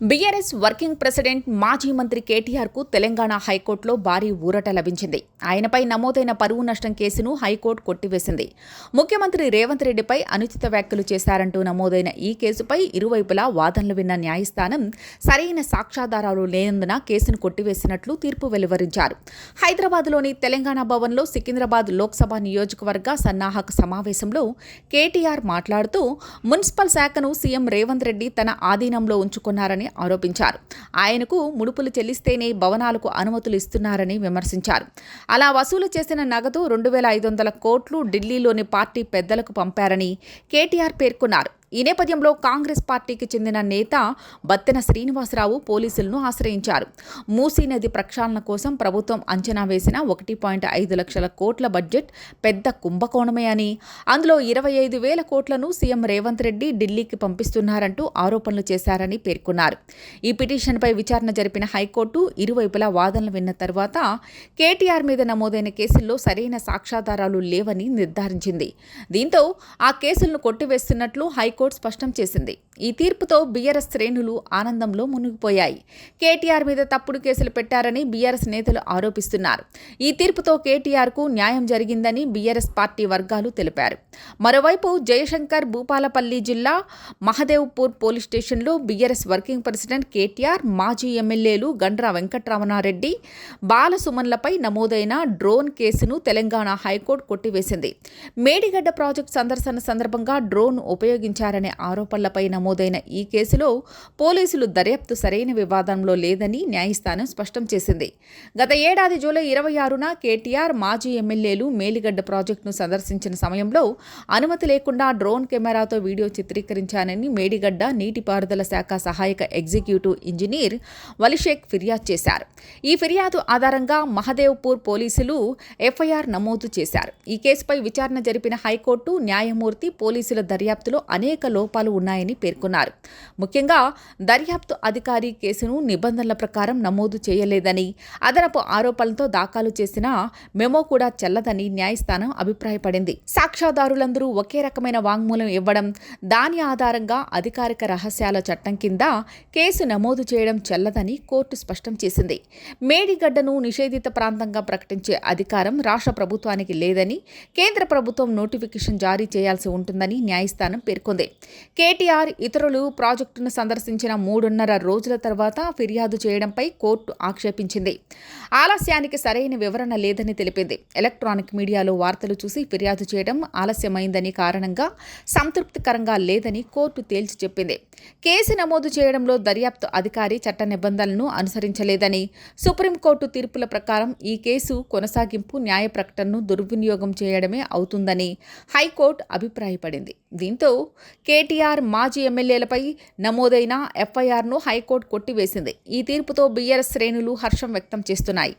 BRS working president మాజీ మంత్రి కేటీఆర్కు తెలంగాణ హైకోర్టులో భారీ ఊరట లభించింది. ఆయనపై నమోదైన పరువు నష్టం కేసును హైకోర్టు కొట్టివేసింది. ముఖ్యమంత్రి రేవంత్ రెడ్డిపై అనుచిత వ్యాఖ్యలు చేశారంటూ నమోదైన ఈ కేసుపై ఇరువైపులా వాదనలు విన్న న్యాయస్థానం సరైన సాక్ష్యాధారాలు లేనందున కేసును కొట్టివేసినట్లు తీర్పు వెలువరించారు. హైదరాబాద్లోని తెలంగాణ భవన్లో సికింద్రాబాద్ లోక్సభ నియోజకవర్గ సన్నాహక సమావేశంలో కేటీఆర్ మాట్లాడుతూ మున్సిపల్ శాఖను సీఎం రేవంత్ రెడ్డి తన ఆధీనంలో ఉంచుకున్నారని ఆరోపించారు. ఆయనకు ముడుపులు చెల్లిస్తేనే భవనాలకు అనుమతులు ఇస్తున్నారని విమర్శించారు. అలా వసూలు చేసిన నగదు రెండు వేల ఐదు వందల కోట్లు ఢిల్లీలోని పార్టీ పెద్దలకు పంపారని కేటీఆర్ పేర్కొన్నారు. ఈ నేపథ్యంలో కాంగ్రెస్ పార్టీకి చెందిన నేత బత్తెన శ్రీనివాసరావు పోలీసులను ఆశ్రయించారు. మూసీ నది ప్రక్షాళన కోసం ప్రభుత్వం అంచనా వేసిన ఒకటి పాయింట్ ఐదు లక్షల కోట్ల బడ్జెట్ పెద్ద కుంభకోణమే అని అందులో ఇరవై ఐదు వేల కోట్లను సీఎం రేవంత్ రెడ్డి ఢిల్లీకి పంపిస్తున్నారంటూ ఆరోపణలు చేశారని పేర్కొన్నారు. ఈ పిటిషన్పై విచారణ జరిపిన హైకోర్టు ఇరువైపులా వాదనలు విన్న తర్వాత కేటీఆర్ మీద నమోదైన కేసుల్లో సరైన సాక్ష్యాధారాలు లేవని నిర్ధారించింది. దీంతో ఆ కేసులను కొట్టివేస్తున్నట్లు హైకోర్టు స్పష్టం చేసింది. ఈ తీర్పుతో బీఆర్ఎస్ శ్రేణులు ఆనందంలో మునిగిపోయాయి. కేటీఆర్ మీద తప్పుడు కేసులు పెట్టారని బీఆర్ఎస్ నేతలు ఆరోపిస్తున్నారు. ఈ తీర్పుతో కేటీఆర్కు న్యాయం జరిగిందని బీఆర్ఎస్ పార్టీ వర్గాలు తెలిపారు. మరోవైపు జయశంకర్ భూపాలపల్లి జిల్లా మహదేవ్పూర్ పోలీస్ స్టేషన్లో బీఆర్ఎస్ వర్కింగ్ ప్రెసిడెంట్ కేటీఆర్ మాజీ ఎమ్మెల్యేలు గండ్రా వెంకటరమణారెడ్డి బాలసుమన్లపై నమోదైన డ్రోన్ కేసును తెలంగాణ హైకోర్టు కొట్టివేసింది. మేడిగడ్డ ప్రాజెక్టు సందర్శన సందర్భంగా డ్రోన్ చేశారనే ఆరోపణలపై నమోదైన ఈ కేసులో పోలీసులు దర్యాప్తు సరైన వివాదంలో లేదని న్యాయస్థానం స్పష్టం చేసింది. గత ఏడాది జూలై ఇరవై ఆరున కేటీఆర్ మాజీ ఎమ్మెల్యేలు మేలిగడ్డ ప్రాజెక్టును సందర్శించిన సమయంలో అనుమతి లేకుండా డ్రోన్ కెమెరాతో వీడియో చిత్రీకరించానని మేడిగడ్డ నీటిపారుదల శాఖ సహాయక ఎగ్జిక్యూటివ్ ఇంజనీర్ వలిషేక్ ఫిర్యాదు చేశారు. ఈ ఫిర్యాదు ఆధారంగా మహదేవ్పూర్ పోలీసులు ఎఫ్ఐఆర్ నమోదు చేశారు. ఈ కేసుపై విచారణ జరిపిన హైకోర్టు న్యాయమూర్తి పోలీసుల దర్యాప్తులో అనేక లోపాలు ఉన్నాయని పేర్కొన్నారు. ముఖ్యంగా దర్యాప్తు అధికారి కేసును నిబంధనల ప్రకారం నమోదు చేయలేదని అదనపు ఆరోపణలతో దాఖలు చేసిన మెమో కూడా చెల్లదని న్యాయస్థానం అభిప్రాయపడింది. సాక్ష్యాధారులందరూ ఒకే రకమైన వాంగ్మూలం ఇవ్వడం దాని ఆధారంగా అధికారిక రహస్యాల చట్టం కింద కేసు నమోదు చేయడం చెల్లదని కోర్టు స్పష్టం చేసింది. మేడిగడ్డను నిషేధిత ప్రాంతంగా ప్రకటించే అధికారం రాష్ట్ర ప్రభుత్వానికి లేదని కేంద్ర ప్రభుత్వం నోటిఫికేషన్ జారీ చేయాల్సి ఉంటుందని న్యాయస్థానం పేర్కొంది. కేటీఆర్ ఇతరులు ప్రాజెక్టును సందర్శించిన మూడున్నర రోజుల తర్వాత ఫిర్యాదు చేయడంపై కోర్టు ఆక్షేపించింది. ఆలస్యానికి సరైన వివరణ లేదని తెలిపింది. ఎలక్ట్రానిక్ మీడియాలో వార్తలు చూసి ఫిర్యాదు చేయడం ఆలస్యమైందని కారణంగా సంతృప్తికరంగా లేదని కోర్టు తేల్చి చెప్పింది. కేసు నమోదు చేయడంలో దర్యాప్తు అధికారి చట్ట నిబంధనలను అనుసరించలేదని సుప్రీంకోర్టు తీర్పుల ప్రకారం ఈ కేసు కొనసాగింపు న్యాయ ప్రకటనను దుర్వినియోగం చేయడమే అవుతుందని హైకోర్టు అభిప్రాయపడింది. దీంతో కేటీఆర్ మాజీ ఎమ్మెల్యేలపై నమోదైన ఎఫ్ఐఆర్ను హైకోర్టు కొట్టివేసింది. ఈ తీర్పుతో బీఆర్ఎస్ శ్రేణులు హర్షం వ్యక్తం చేస్తున్నాయి.